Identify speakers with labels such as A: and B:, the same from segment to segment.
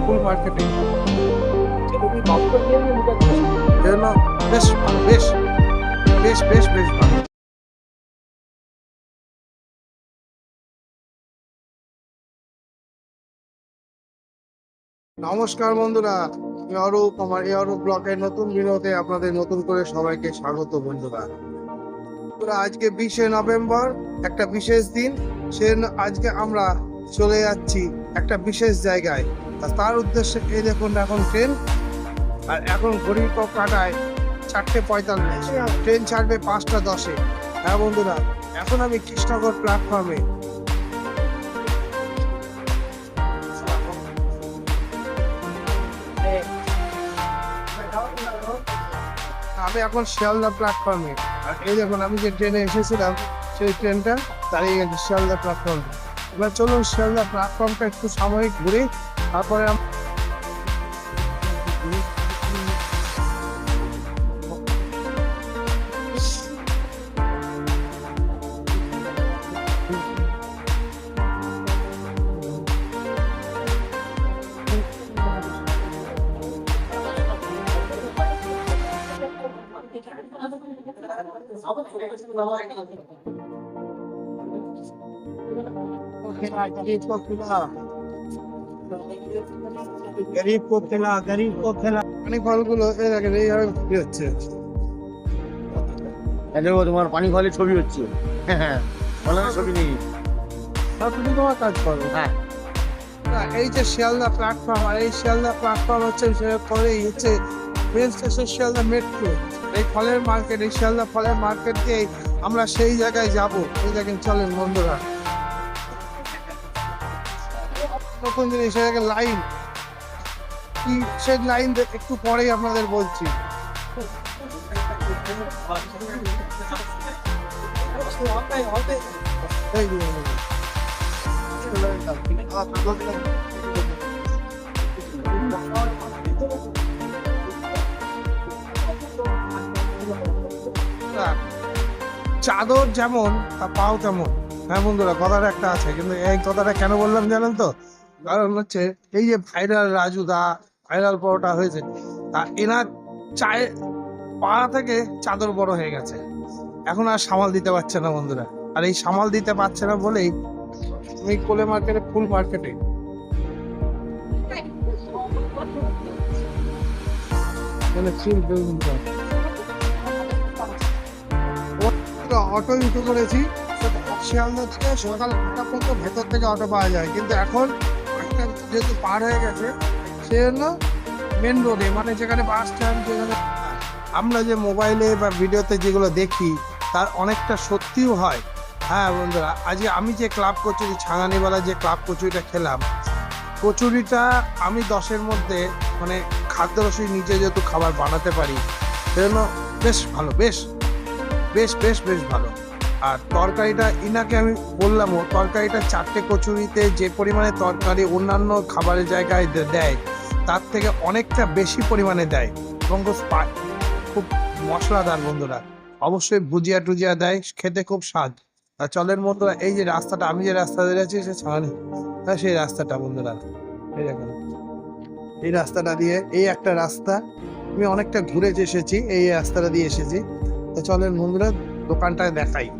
A: ফুল নমস্কার বন্ধুরা অরূপ আমার অরূপ ব্লকের নতুন ভিডিওতে আপনাদের নতুন করে সবাইকে স্বাগত বন্ধুরা, আজকে বিশে নভেম্বর, একটা বিশেষ দিন। সে আজকে আমরা চলে যাচ্ছি একটা বিশেষ জায়গায়। তার উদ্দেশ্যে এই দেখুন এখন ট্রেন। আর এখন ঘড়ির ক- কাটায় চারটে পঁয়তাল্লিশ। ট্রেন ছাড়বে পাঁচটা দশে। হ্যাঁ বন্ধুরা, এখন আমি কৃষ্ণনগর প্ল্যাটফর্মে আমি এখন শিয়ালদা প্ল্যাটফর্মে আর এই দেখুন, আমি যে ট্রেনে এসেছিলাম, সেই ট্রেনটা দাঁড়িয়ে গেছে শিয়ালদা প্ল্যাটফর্মে এবার চলুন শিয়ালদা প্ল্যাটফর্মটা একটু সাময়িক ঘুরে তারপরে আম-
B: गरीब को खिला गरीब को खिला
A: পানি ফলগুলো এই দেখেন এইভাবে বিক্রি হচ্ছে
B: দেখো তোমার পানি ফলে ছবি হচ্ছে হ্যাঁ অনলাইনে ছবি নেই
A: সব তুমি তোমার কাজ করো
B: হ্যাঁ
A: না, এই যে শিয়ালদা প্ল্যাটফর্ম আর এই শিয়ালদা প্ল্যাটফর্ম হচ্ছে সে পরেই হচ্ছে মেন স্টেশন শিয়ালদা মেট্রো এই ফলের মার্কেট এই শিয়ালদা ফলের মার্কেট দিয়ে আমরা সেই জায়গায় যাব এই দেখেন চলেন বন্ধুরা নতুন জিনিস দেখেন লাইন। কি সেই লাইন একটু পরেই আপনাদের বলছি। চাদর যেমন, তা পাও তেমন। হ্যাঁ বন্ধুরা কথাটা একটা আছে, কিন্তু এই কথাটা কেন বললাম জানেন তো? কারণ হচ্ছে এই যে ভাইরাল রাজু দা ভাইরাল পরোটা হয়েছে, তা এনার চায় পা থেকে চাদর বড় হয়ে গেছে। এখন আর সামাল দিতে পারছে না বন্ধুরা। আর এই সামাল দিতে পারছে না বলেই আমি কোলে মার্কেটে, ফুল মার্কেটে। অটো উঠে করেছি শিয়ালদা থেকে সকাল আটটা পর্যন্ত ভেতর থেকে অটো পাওয়া যায়। কিন্তু এখন যেহেতু পার হয়ে গেছে সেজন্য মেন রোডে মানে যেখানে বাস স্ট্যান্ড যেখানে আমরা যে মোবাইলে বা ভিডিওতে যেগুলো দেখি, তার অনেকটা সত্যিও হয়। হ্যাঁ বন্ধুরা, আজকে আমি যে ক্লাব কচুরি ছাঙানিওয়ালা যে ক্লাব কচুরিটা খেলাম, কচুরিটা আমি দশের মধ্যে মানে খাদ্যরসই নিজে যেহেতু খাবার বানাতে পারি, সেজন্য বেশ ভালো, বেশ বেশ বেশ বেশ ভালো। তরকারিটা ইনাকে আমি বললামও, তরকারিটা চারটে কচুরিতে যে পরিমাণে তরকারি অন্যান্য খাবারের জায়গায় দেয়, তার থেকে অনেকটা বেশি পরিমাণে দেয়। এবং খুব মশলাদার বন্ধুরা। অবশ্যই ভুজিয়া টুজিয়া দেয়, খেতে খুব স্বাদ। আর চলেন বন্ধুরা, এই যে রাস্তাটা, আমি যে রাস্তা দিয়ে যাচ্ছি, সে ছাড়ানি। হ্যাঁ সেই রাস্তাটা বন্ধুরা। এই দেখুন। এই রাস্তাটা দিয়ে, এই একটা রাস্তা, আমি অনেকটা ঘুরে এসেছি, এই রাস্তাটা দিয়ে এসেছি। তো চলেন বন্ধুরা, দোকানটা দেখাই।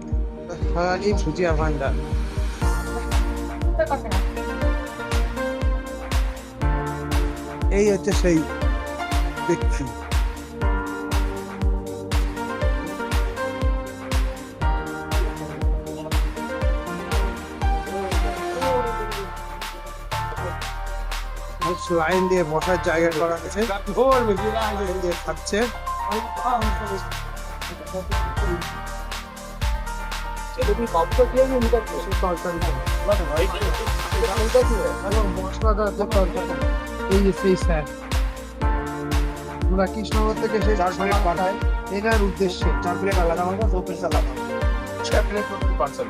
A: এই ভুজিয়া ভান্ডার। এই হচ্ছে সেই ব্যক্তি লাইন দিয়ে বসার জায়গা করা আছে। লাইন দিয়ে খাচ্ছে মশলাদার যে তরকারি এই যে সেই স্যার। আমরা কৃষ্ণনগর থেকে সেই চার প্লেট পাঠাই। এটার উদ্দেশ্যে। চার প্লেট আলাদা আলাদা দু প্লেট আলাদা চার প্লেট পার্সেল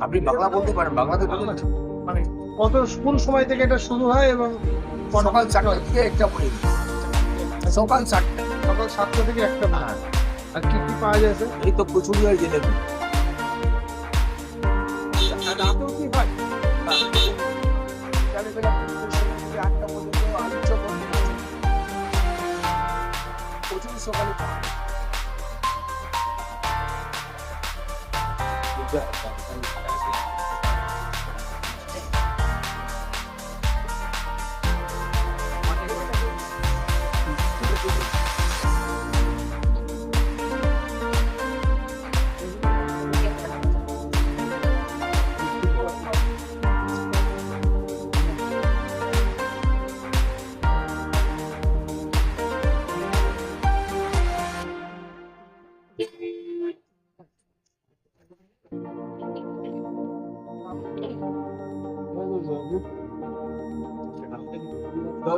B: আপনি বাংলা বলতে পারেন বাংলাতে বলুন
A: মানে কত কোন সময় থেকে এটা শুরু হয় এবং
B: সকাল চারটা থেকে একটা পড়ে সকাল চারটা।
A: সকাল সাতটা থেকে একটা
B: হ্যাঁ।
A: আর কি কি পাওয়া যায় স্যার?
B: এই তো কচুরি আর জিলেবি
A: আর রাতেও কি হয়?
B: আটটা পর্যন্ত চপ আর কচুরি সকালে খাওয়া হয়। दो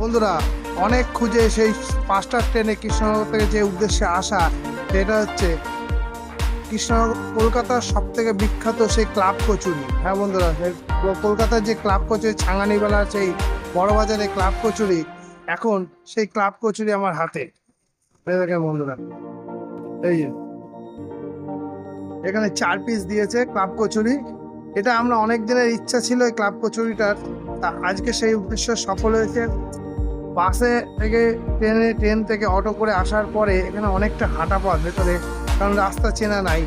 A: বন্ধুরা, অনেক খুঁজে সেই পাঁচটার ট্রেনে কৃষ্ণনগর থেকে যে উদ্দেশ্যে আসা, সেটা হচ্ছে কৃষ্ণনগর কলকাতার সব থেকে বিখ্যাত সেই ক্লাব কচুরি। হ্যাঁ বন্ধুরা কলকাতার যে ক্লাব কচুরি ছাঙানিবেলা সেই বড়বাজারে ক্লাব কচুরি এখন সেই ক্লাব কচুরি আমার হাতে। বন্ধুরা, এই যে। এখানে চার পিস দিয়েছে ক্লাব কচুরি। এটা আমরা অনেক দিনের ইচ্ছা ছিল এই ক্লাব কচুরিটার। তা আজকে সেই উদ্দেশ্য সফল হয়েছে। বাসে থেকে ট্রেনে, ট্রেন থেকে অটো করে আসার পরে এখানে অনেকটা হাঁটা পথ, ভেতরে কারণ রাস্তা চেনা নাই।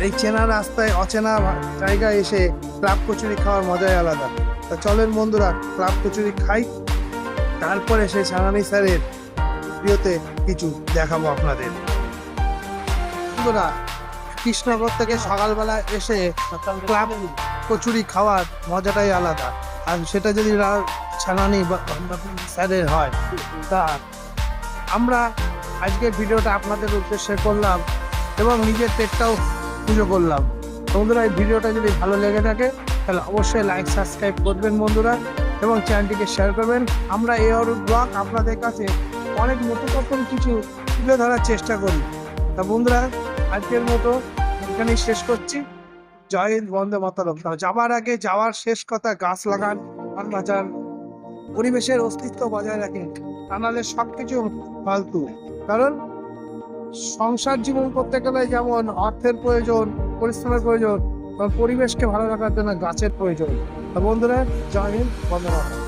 A: এই চেনা রাস্তায় অচেনা জায়গায় এসে ক্লাব কচুরি খাওয়ার মজাই আলাদা। তা চলেন বন্ধুরা ক্লাব কচুরি খাই। তারপরে সেই সানানি স্যারের ভিডিওতে কিছু দেখাবো আপনাদের। বন্ধুরা কৃষ্ণনগর থেকে সকালবেলা এসে ক্লাব কচুরি খাওয়ার মজাটাই আলাদা। আর সেটা যদি ছানানি স্যারের হয়, তা আমরা আজকের ভিডিওটা আপনাদের উদ্দেশ্যে করলাম এবং নিজের পেটটাও পুজো করলাম। বন্ধুরা, এই ভিডিওটা যদি ভালো লেগে থাকে, তাহলে অবশ্যই লাইক সাবস্ক্রাইব করবেন বন্ধুরা। এবং চ্যানেলটিকে শেয়ার করবেন। আমরা এই ব্লগ আপনাদের কাছে অনেক নতুন কিছু তুলে ধরার চেষ্টা করি। তা বন্ধুরা, আজকের মতো এখানেই শেষ করছি। জয় হিন্দ, বন্দে মাতরম। যাওয়ার আগে যাওয়ার শেষ কথা, গাছ লাগান আর বাঁচান, পরিবেশের অস্তিত্ব বজায় রাখেন। তা নাহলে সব কিছু ফালতু। কারণ সংসার জীবন করতে গেলে যেমন অর্থের প্রয়োজন, পরিশ্রমের প্রয়োজন পরিবেশকে ভালো রাখার জন্য গাছের প্রয়োজন। বন্ধুরা জয় হিন্দ বন্দে